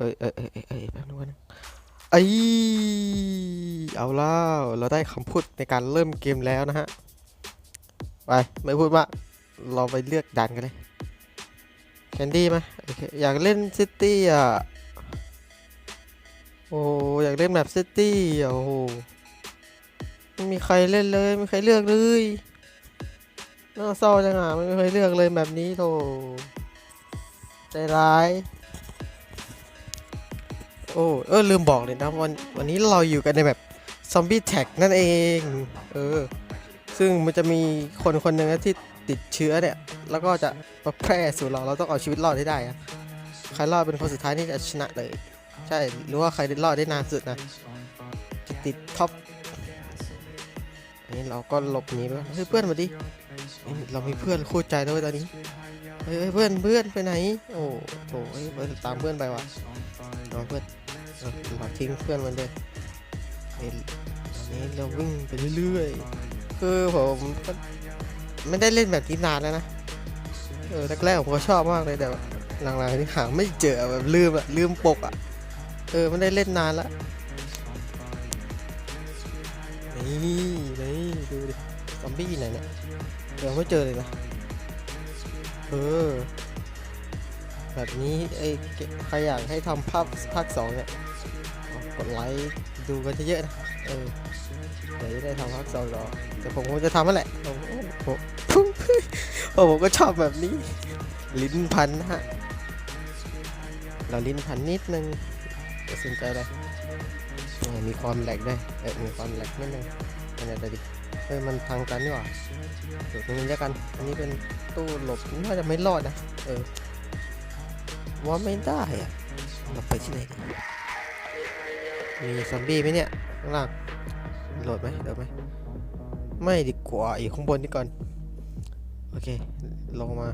เอ้ยเอ้ยเอ้ยเอ้ยแป๊บนึงนะไอ้เอาแล้วเราได้คำพูดในการเริ่มเกมแล้วนะฮะ ไป ไม่พูดมาเราไปเลือกดันกันเลยแคนดี้ไหมอยากเล่นซิตี้อะ โอ้อยากเล่นแบบซิตี้โอ้โหไม่มีใครเล่นเลยไม่มีใครเลือกเลยน่าเศร้าจังอะไม่มีใครเลือกเลยแบบนี้โธ่ใจร้าย โอ้เออลืมบอกเลยนะวันวันนี้เราอยู่กันในแบบซอมบี้แท็กนั่นเองเออซึ่งมันจะมีคนคนหนึ่งนะที่ติดเชื้อเนี่ย แล้วก็จะมาแพร่สู่เราเราต้องเอาชีวิตรอดให้ได้อะใครรอดเป็นคนสุดท้ายนี่จะชนะเลย ใช่หรือว่าใครรอดได้นานสุดนะจะติดท็อปอันนี้เราก็หลบหนีไปก่อนเฮ้ยเพื่อนมาดิเรามีเพื่อนคู่ใจแล้วยตอนนี้เฮ้ยเพื่อนเพื่อนไปไหน โอ้โถเฮ้ยตามเพื่อนไปว่ะเอาเพื่อน เอาทิ้งเพื่อนมันเลยเอันนี้เราวิ่งไปเรื่อยๆ คือผมไม่ได้เล่นแบบนี้นานแล้วนะ เออแรกๆผมก็ชอบมากเลยแต่หลังๆนี่หาไม่เจอแบบลืมอะลืมปกอะเออไม่ได้เล่นนานละนี่นี่ดูดิซอมบี้ไหนเนี่ยเดี๋ยังไม่เจอเลยนะเออแบบนี้ไอ้ใครอยากให้ทำภาพภาคสองเนี่ย กดไลค์ดูกันเยอะๆนะเออเดี๋ยวจะได้ทำภาคสองรอแต่ผมคงจะทำนั่นแหละผมผมผมผมก็ชอบแบบนี้ ลิ้นพันนะฮะเราลิ้นพันนิดนึงจะสนใจอะไรเออมีความแหลกด้วยเออมีความแหลกนิดนึงอันนี้เดี๋ยวดิเออมันทางกันนี่หว่าเดี๋ยวตรงนี้แล้วกัน อันนี้เป็นตู้หลบน่าจะไม่รอดนะ เออ ว่าไม่ได้อะเราไปที่ไหน มีซอมบี้ไหมเนี่ยข้างล่างโหลดไหมโหลดไหมไม่ดีกว่าอยู่ข้างบนนี่ก่อน โอเค ลงมา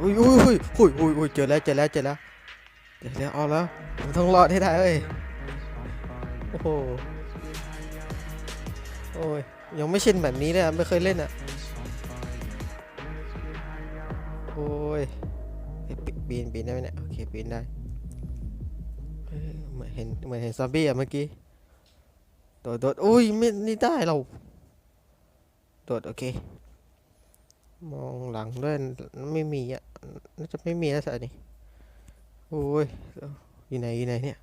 อุ้ยอุ้ยอุ้ยอุ้ยอุ้ยเจอแล้วเจอแล้วเจอแล้วเจอแล้วเอาแล้วมันต้องรอดให้ได้เว้ยโอ้โหโอ้ยยังไม่ชินแบบนี้เลยอะไม่เคยเล่นอะโอ้ยปีนปีนได้ไหมเนี่ยโอเคปีนได้ เหมือนเห็นเหมือนเห็นซอมบี้อะเมื่อกี้ โดดโดดอุ้ยไม่นี่ได้เรา โดดโอเค มองหลังด้วยไม่มีอะ น่าจะไม่มีแล้วสินี่โอ้ยอยู่ไหนอยู่ไหนเนี่ย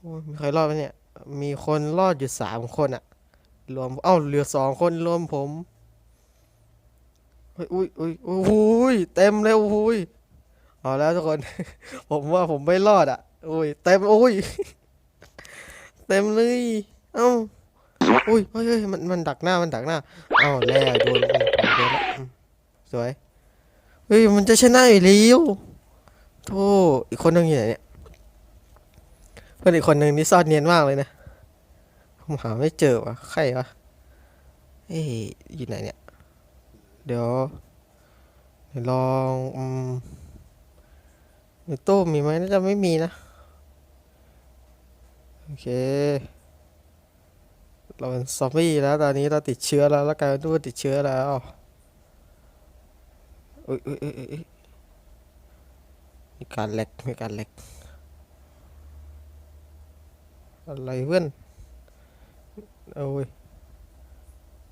โอ้ยมีใครรอดไหมเนี่ย มีคนรอดอยู่สามคนอะรวม เอ้าเหลือสองคนรวมผมอุ้ยอุ้ยอุ้ยเต็มเลยอุ้ยเอาแล้วทุกคน ผมว่าผมไม่รอดอะ โอ้ยเต็มโอ้ยเต็มเลย เอ้าอุ้ยเฮ้ยมันมันดักหน้ามันดักหน้าเอ้าแล้วโดนโดนล้วอืมสวยเฮ้ยมันจะชนะอยู่แล้วโธ่อีกคนนึงอยู่ไหนเนี่ยเพื่อนอีกคนนึงนี่ซ่อนเนียนมากเลยนะผมหาไม่เจอวะใครวะเอ้ยอยู่ไหนเนี่ย เดี๋ยวเดี๋ยวลองอืมในตู้มีไหมน่าจะไม่มีนะ โอเค เราเป็นซอมบี้แล้วตอนนี้เราติดเชื้อแล้วแล้วกลายเป็นตัวติดเชื้อแล้วอุ้ยอุ้ยอุ้ยมีการแหลกมีการแหลกอะไรเพื่อนโอ้ย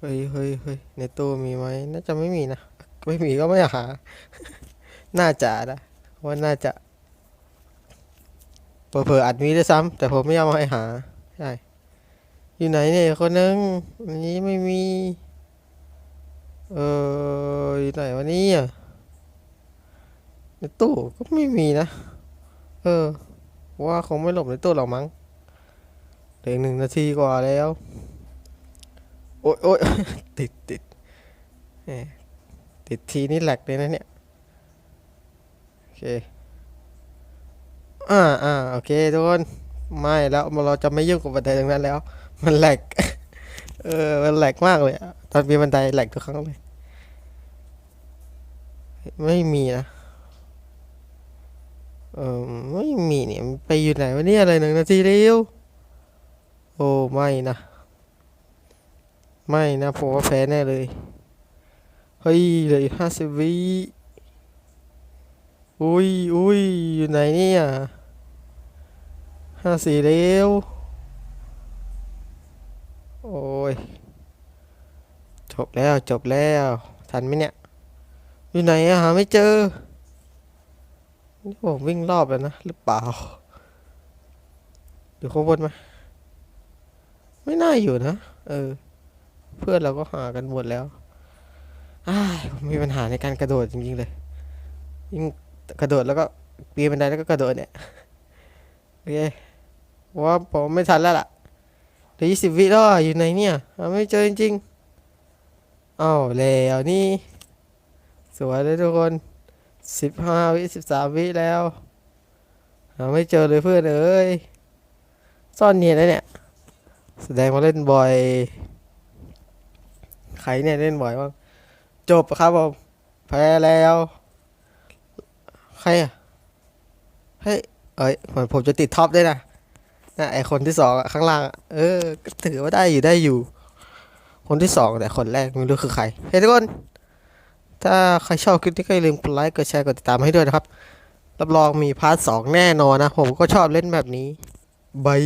เฮ้ยเฮ้ยเฮ้ยในตู้มีไหมน่าจะไม่มีนะ ไม่มีก็ไม่หา น่าจะนะว่าน่าจะ เผลอๆอาจมีด้วยซ้ำแต่ผมไม่ยอมให้หาใช่อยู่ไหนเนี่ยคนนึงอันนี้ไม่มี เอออยู่ไหนวะเนี่ยในตู้ก็ไม่มีนะ เออ ว่าคงไม่หลบในตู้หรอกมั้งเหลืออกหนึ่งนาทีกว่าแล้ว โอ๊ยโอ๊ยติดติดติดทีนี่แหลกเลยนะเนี่ย โอเค อ่าอ่าโอเคทุกคนไม่แล้วเราจะไม่ยุ่งกับบันไดตรงนั้นแล้ว มันแหลก เออมันแหลกมากเลยตอนมีบันไดแหลกทุกครั้งเลย ไม่มีนะเออไม่มีเนี่ยไปอยู่ไหนวะเนี่ยอะไรหนึ่งนาทีเดียวโอ้ไม่นะ ไม่นะผมว่าแพ้แน่เลยเฮ้ยเหลยห้าสิบวิอุ้ยอุ้ยอยู่ไหนเนี่ย ห้าสี่เร็ว โอ้ย จบแล้วจบแล้ว ทันไหมเนี่ย อยู่ไหนอะหาไม่เจอ นี่ผมวิ่งรอบแล้วนะ หรือเปล่า อยู่ข้างบนไหมไม่น่าอยู่นะ เออ เพื่อนเราก็หากันหมดแล้วอ้ายผมมีปัญหาในการกระโดดจริงๆเลยยิ่งกระโดดแล้วก็ปีนบันไดแล้วก็กระโดดเนี่ย โอเค ผมว่าผมไม่ทันแล้วล่ะเหลือยี่สิบวิแล้วอยู่ไหนเนี่ยหาไม่เจอจริงๆอ้าวแล้วนี่ สวยเลยทุกคนสิบห้าวิสิบสามวิแล้วหาไม่เจอเลยเพื่อนเอ้ยซ่อนเนียนนะเนี่ย แสดงว่าเล่นบ่อย ใครเนี่ยเล่นบ่อยบ้างจบครับผมแพ้แล้ว ใครอะเฮ้ยเอ้ยผมจะติดท็อปด้วยนะ นะไอคนที่สองข้างล่าง เออก็ถือว่าได้อยู่ได้อยู่ คนที่สองแต่คนแรกไม่รู้คือใคร เฮ้ยทุกคน ถ้าใครชอบคลิปนี้ก็อย่าลืมกดไลค์ กดแชร์ กดติดตามให้ด้วยนะครับ รับรองมีพาร์ทสองแน่นอนนะ ผมก็ชอบเล่นแบบนี้บาย